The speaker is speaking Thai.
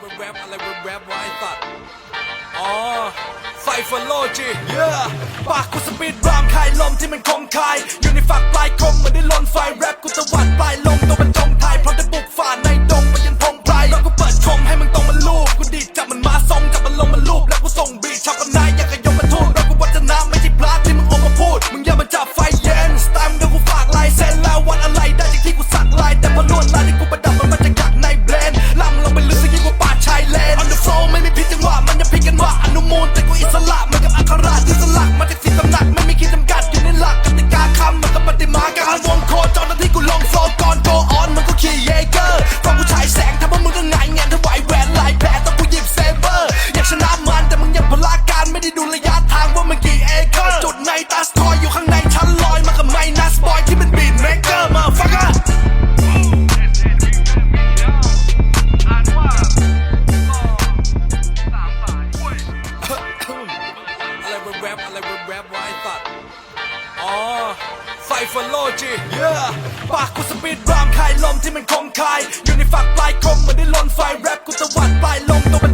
แวบๆอะไรแวบๆวะไอ้ตัดอ๋อไฟฟอลโลจีเย่ปากกูสปีดรามคายลมที่มันคงคาย อยู่ในฝักปลายคมเหมือนได้ลนไฟแรปกูตะวัดปลายลมตัวมันจงทายพร้อมได้บุกฝ่าในดงมันยังพงไพรแล้วกูเปิดชมให้มึงตรงมันลูบกูดีดจับมันมาทรงจับมันลงมันลูบแล้วกูส่งบีชับกันนาย แรปอะไรแวบๆวะไอ้ตัดอ๋อไฟฟอลโลจีเย่ปากกูสปีดรามคายลมที่มันคงคาย อยู่ในฝักปลายคมเหมือนได้ลนไฟแรปกูตะวัดปลายลมตัวมันจงบน